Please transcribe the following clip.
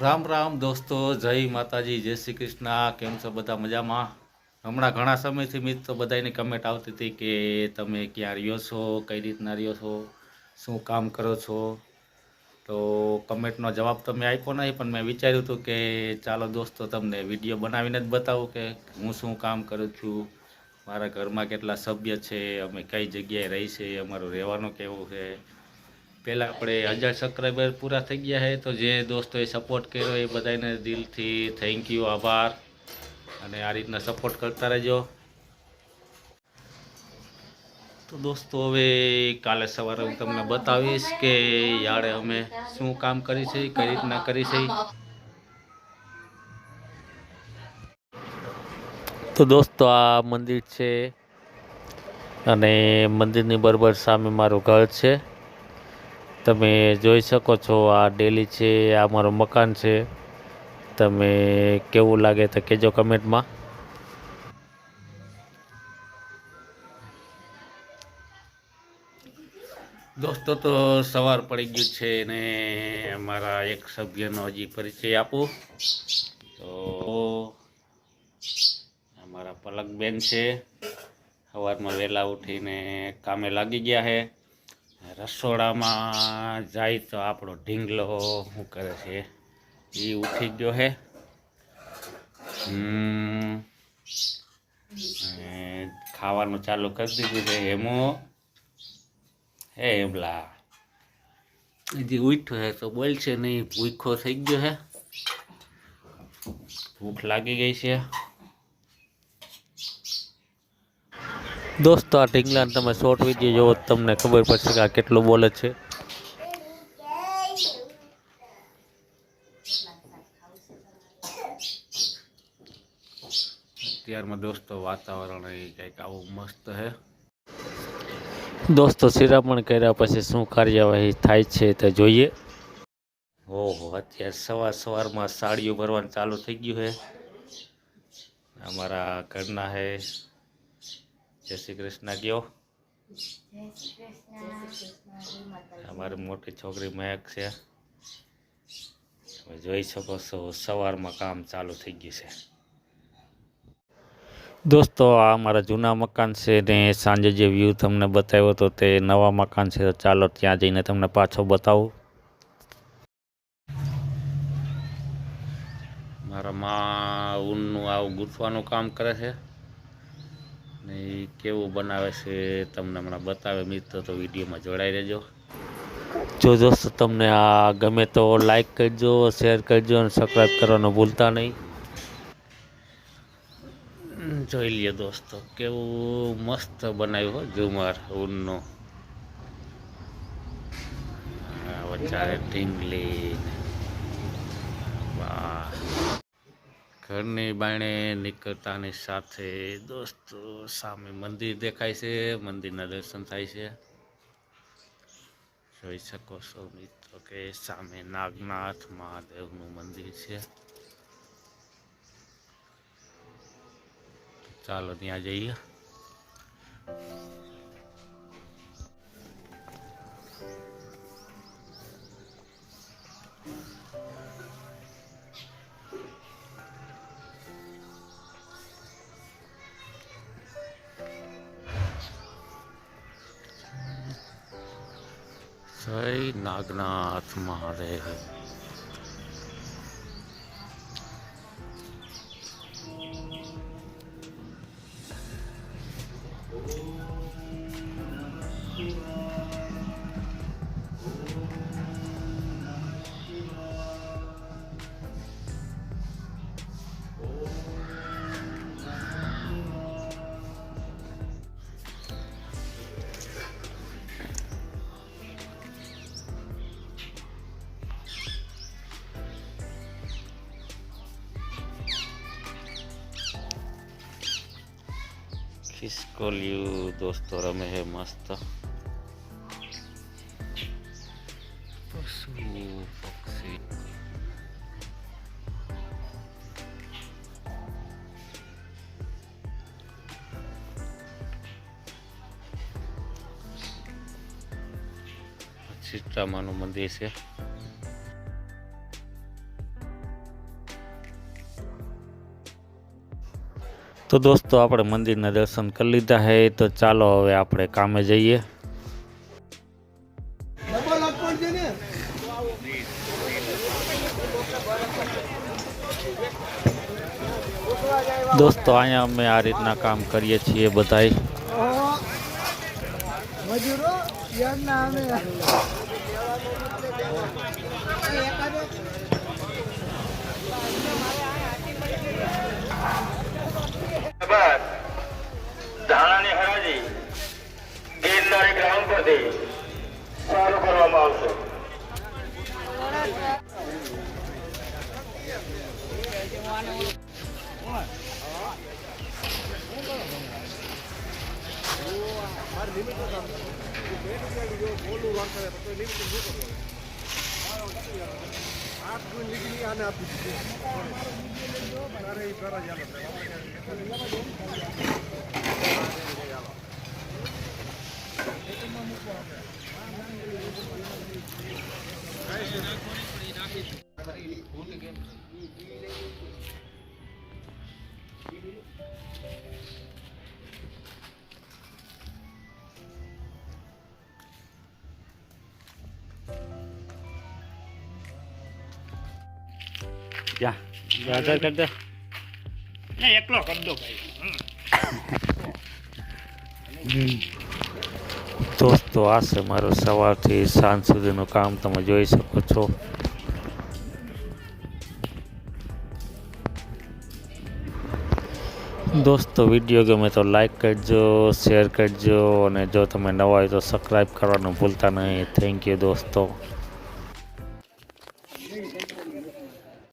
રામ રામ દોસ્તો, જય માતાજી, જય શ્રી કૃષ્ણ. કેમ છો બધા મજામાં? હમણાં ઘણા સમયથી મિત્રો બધાની કમેન્ટ આવતી હતી કે તમે ક્યાં રહ્યો છો, કઈ રીતના રહ્યો છો, શું કામ કરો છો? તો કમેન્ટનો જવાબ તો મેં આપ્યો નહીં, પણ મેં વિચાર્યું હતું કે ચાલો દોસ્તો, તમને વીડિયો બનાવીને જ બતાવું કે હું શું કામ કરું છું. મારા ઘરમાં કેટલા સભ્ય છે, અમે કઈ જગ્યાએ રહી છે, અમારું રહેવાનું કેવું છે પહેલાં આપણે હજાર સબસ્ક્રાઈબર પૂરા થઈ ગયા છે તો જે દોસ્તોએ સપોર્ટ કર્યો એ બધાને દિલથી થેન્ક યુ આભાર. અને આ રીતના સપોર્ટ કરતા રહેજો. તો દોસ્તો, હવે કાલે સવારે હું તમને બતાવીશ કે યાળે અમે શું કામ કરી છે, કઈ રીતના કરી છે. તો દોસ્તો, આ મંદિર છે અને મંદિરની બરાબર સામે મારું ઘર છે. તમે જોઈ શકો છો, આ ડેલી છે, આ મારું મકાન છે. તમે કેવું લાગે તો કહેજો કમેન્ટમાં. દોસ્તો, તો સવાર પડી ગયું છે ને અમારા એક સભ્યનો હજી પરિચય આપું. તો અમારા પલકબેન છે. સવારમાં વહેલા ઉઠીને કામે લાગી ગયા છે. રસોડામાં જાય તો આપણો ઢીંગલો શું કરે છે? એ ઉઠી ગયો છે ખાવાનું ચાલુ કરી દીધું છે હેમો. હે હેમલા. હજી ઉઠ્યો છે તો બોલશે નહીં ભૂખો થઈ ગયો છે ભૂખ લાગી ગઈ છે. દોસ્તો આ ઢીંગલાને તમે શોર્ટ વીડિયો જોવો તમને ખબર પડશે કે આ કેટલું બોલે છે. અત્યારમાં દોસ્તો વાતાવરણ એ કંઈક આવું મસ્ત છે. દોસ્તો શિરામણ કર્યા પછી શું કાર્યવાહી થાય છે તે જોઈએ. ઓહો અત્યારે સવાર સવારમાં સાડીઓ ભરવાનું ચાલુ થઈ ગયું છે. અમારા ઘરના છે જય શ્રી કૃષ્ણ કયો? અમારી મોટી છોકરી મહેક છે. તમે જોઈ શકો છો સવારમાં કામ ચાલુ થઈ ગયું છે. દોસ્તો આ મારા જૂના મકાન છે ને સાંજે જે વ્યૂ તમને બતાવ્યો હતો તે નવા મકાન છે. તો ચાલો ત્યાં જઈને તમને પાછો બતાવું. મારા માં ઊનનું આવું ગૂંથવાનું કામ કરે છે. ને કેવું બનાવે છે તમને હમણાં બતાવે મિત્રો, તો વિડીયોમાં જોડાઈ રહેજો. જો દોસ્તો, તમને આ ગમે તો લાઈક કરજો શેર કરજો અને સબસ્ક્રાઈબ કરવાનું ભૂલતા નહીં. જોઈ લ્યો દોસ્તો, કેવું મસ્ત બનાવ્યું હો ઝુમર ઊનનો. વચ્ચે ઢીંગલી ને વાહ ઘરની બાયણે નીકળતાની સાથે દોસ્તો સામે મંદિર દેખાય છે, મંદિરના દર્શન થાય છે. જોઈ શકો છો મિત્રો કે સામે નાગનાથ મહાદેવનું મંદિર છે. ચાલો ત્યાં જઈએ. જય નાગનાથ મહાદેવ ખિસકોલિયું દોસ્તો રમે છે મસ્ત. પશુ પક્ષી. ચિત્રામાનું મંદિર છે. તો દોસ્તો, આપણે મંદિરના દર્શન કરી લીધા છે તો ચાલો હવે આપણે કામે જઈએ ડબલ આપવું છે ને દોસ્તો, અહીંયા અમે આ રીતના કામ કરીએ છીએ બધાય ઓહો. મજૂરો બોલું વાંચે તો નિવેદન શું કરવું આઠ ગુણ લીધી આને આપી દીધી તારે એ ફેરા ચાલો Thank you. જા. આધાર કાર્ડ દે એકલો કરી દો ભાઈ. દોસ્તો આ છે મારો સવારથી સાંજ સુધીનું કામ. તમે જોઈ શકો છો. દોસ્તો વીડિયો ગમે તો લાઈક કરજો શેર કરજો અને જો તમે નવા હોય તો સબસ્ક્રાઈબ કરવાનું ભૂલતા નહીં. થેન્ક યુ દોસ્તો.